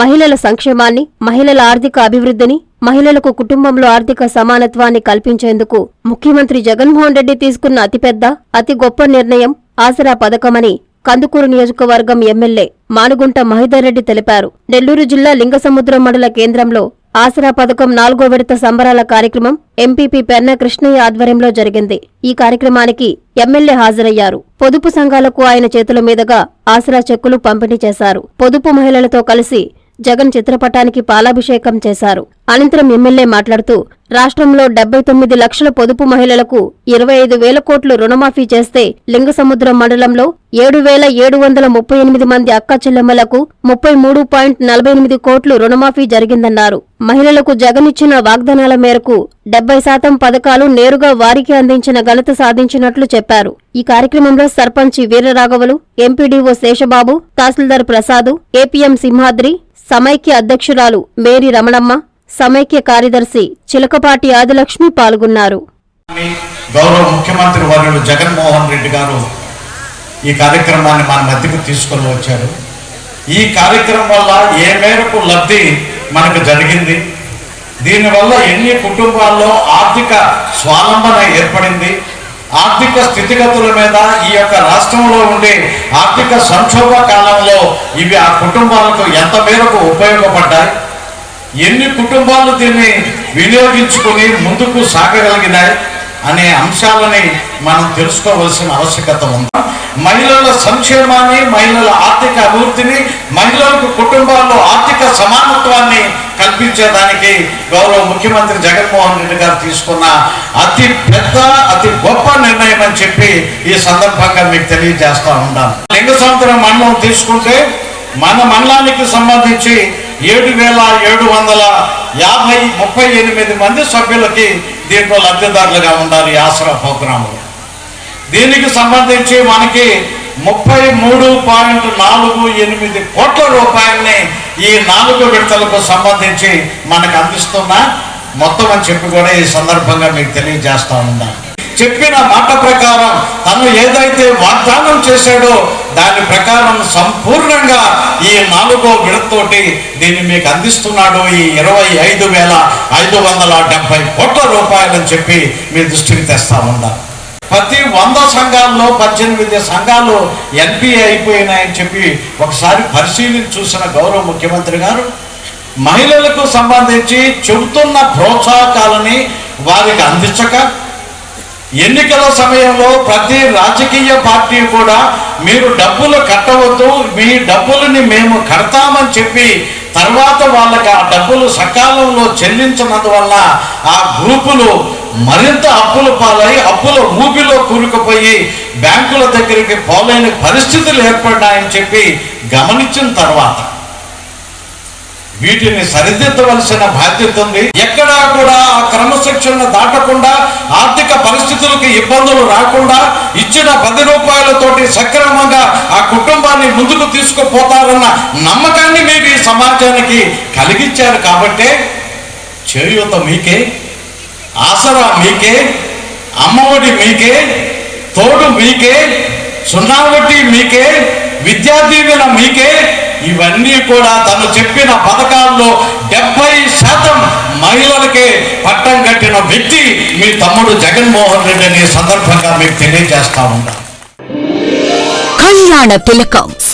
మహిళల సంక్షేమాన్ని మహిళల ఆర్థిక అభివృద్ధిని మహిళలకు కుటుంబంలో ఆర్థిక సమానత్వాన్ని కల్పించేందుకు ముఖ్యమంత్రి జగన్మోహన్ రెడ్డి తీసుకున్న అతిపెద్ద అతి గొప్ప నిర్ణయం ఆసరా పథకమని కందుకూరు నియోజకవర్గం ఎమ్మెల్యే మానుగుంట మహిదర్ రెడ్డి తెలిపారు. నెల్లూరు జిల్లా లింగసముద్రం మండల కేంద్రంలో ఆసరా పథకం నాలుగో విడత సంబరాల కార్యక్రమం ఎంపీపీ పెన్న కృష్ణయ్య ఆధ్వర్యంలో జరిగింది. ఈ కార్యక్రమానికి ఎమ్మెల్యే హాజరయ్యారు. పొదుపు సంఘాలకు ఆయన చేతుల మీదుగా ఆసరా చెక్కులు పంపిణీ చేశారు. పొదుపు మహిళలతో కలిసి జగన్ చిత్రపటానికి పాలాభిషేకం చేశారు. అనంతరం ఎమ్మెల్యే మాట్లాడుతూ రాష్ట్రంలో డెబ్బై తొమ్మిది లక్షల పొదుపు మహిళలకు ఇరవై ఐదు వేల కోట్లు రుణమాఫీ చేస్తే లింగసముద్రం మండలంలో ఏడు వేల ఏడు వందల ముప్పై ఎనిమిది మంది అక్క చెల్లెమ్మలకు ముప్పై మూడు పాయింట్ నలభై ఎనిమిది కోట్లు రుణమాఫీ జరిగిందన్నారు. మహిళలకు జగన్ ఇచ్చిన వాగ్దానాల మేరకు డెబ్బై శాతం పథకాలు నేరుగా వారికి అందించిన ఘనత సాధించినట్లు చెప్పారు. ఈ కార్యక్రమంలో సర్పంచి వీరరాఘవులు ఎంపీడీఓ శేషబాబు తహసీల్దార్ ప్రసాదు ఏపీఎం సింహాద్రి సమైక్య అధ్యక్షురాలు మేరీ రమణమ్మ సమైక్య కార్యదర్శి చిలకపాటి ఆదిలక్ష్మి పాల్గొన్నారు. గౌరవ ముఖ్యమంత్రి వర్యులు జగన్మోహన్ రెడ్డి గారు ఈ కార్యక్రమాన్ని మన మధ్యకు తీసుకొని వచ్చారు. ఈ కార్యక్రమం వల్ల ఏ మేరకు లబ్ధి మనకు జరిగింది? దీనివల్ల ఎన్ని కుటుంబాల్లో ఆర్థిక స్వాలంబన ఏర్పడింది? ఆర్థిక స్థితిగతుల మీద ఈ యొక్క రాష్ట్రంలో ఉండే ఆర్థిక సంక్షోభ కాలంలో ఇవి ఆ కుటుంబాలకు ఎంత మేరకు ఉపయోగపడ్డాయి? ఎన్ని కుటుంబాలు దీన్ని వినియోగించుకొని ముందుకు సాగగలిగినాయి అనే అంశాలని మనం తెలుసుకోవలసిన ఆవశ్యకత ఉంది. మహిళల సంక్షేమాన్ని మహిళల ఆర్థిక అభివృద్ధిని మహిళలకు కుటుంబాల్లో ఆర్థిక సమానత్వాన్ని కల్పించేదానికి గౌరవ ముఖ్యమంత్రి జగన్మోహన్ రెడ్డి గారు తీసుకున్న అతి పెద్ద అతి గొప్ప నిర్ణయం అని చెప్పి ఈ సందర్భంగా మీకు తెలియజేస్తా ఉన్నాను. లింగ సముద్రం మండలం తీసుకుంటే మన మండలానికి సంబంధించి ఏడు వేల ఏడు వందల యాభై ముప్పై ఎనిమిది మంది సభ్యులకి దీంట్లో లబ్ధిదారులుగా ఉండాలి ఈ ఆసరా ప్రోగ్రాములు దీనికి సంబంధించి మనకి ముప్పై మూడు పాయింట్ నాలుగు ఎనిమిది కోట్ల రూపాయల్ని ఈ నాలుగు విడతలకు సంబంధించి మనకు అందిస్తున్న. మొత్తం అని చెప్పి కూడా ఈ సందర్భంగా మీకు తెలియజేస్తా ఉన్నాను చెప్పిన మాట ప్రకారం తను ఏదైతే వాగ్దానం చేశాడో దాని ప్రకారం సంపూర్ణంగా ఈ నాలుగో విడతతోటి దీన్ని మీకు అందిస్తున్నాడు ఈ ఇరవై ఐదు వేల ఐదు వందల డెబ్బై కోట్ల రూపాయలని చెప్పి మీ దృష్టికి తెస్తా ఉన్నారు ప్రతి వంద సంఘాల్లో పద్దెనిమిది సంఘాలు ఎన్పిఏ అయిపోయినాయని చెప్పి ఒకసారి పరిశీలించి చూసిన గౌరవ ముఖ్యమంత్రి గారు మహిళలకు సంబంధించి చెబుతున్న ప్రోత్సాహకాలని వారికి అందించక ఎన్నికల సమయంలో ప్రతి రాజకీయ పార్టీ కూడా మీరు డబ్బులు కట్టవద్దు మీ డబ్బులని మేము కడతామని చెప్పి తర్వాత వాళ్ళకి ఆ డబ్బులు సకాలంలో చెల్లించినందువల్ల ఆ గ్రూపులు మరింత అప్పుల పాలై అప్పుల ఊపిలో కూరుకుపోయి బ్యాంకుల దగ్గరికి పోలేని పరిస్థితులు ఏర్పడ్డాయని చెప్పి గమనించిన తర్వాత వీటిని సరిదిద్దవలసిన బాధ్యత ఉంది. ఎక్కడా కూడా ఆ క్రమశిక్షణ దాటకుండా ఆర్థిక పరిస్థితులకు ఇబ్బందులు రాకుండా ఇచ్చిన పది రూపాయలతోటి సక్రమంగా ఆ కుటుంబాన్ని ముందుకు తీసుకుపోతారన్న నమ్మకాన్ని మీరు ఈ సమాజానికి కలిగించారు కాబట్టే చేయూత మీకే ఆసరా మీకే అమ్మఒడి మీకే తోడు మీకే సున్నా వడ్డీ మీకే విద్యా దీవెన మీకే ఇవన్నీ కూడా తను చెప్పిన పథకాల్లో డెబ్బై శాతం మహిళలకే పట్టం కట్టిన వ్యక్తి మీ తమ్ముడు జగన్మోహన్ రెడ్డి అనే సందర్భంగా మీకు తెలియజేస్తా ఉంటాను కళ్యాణ తిలకం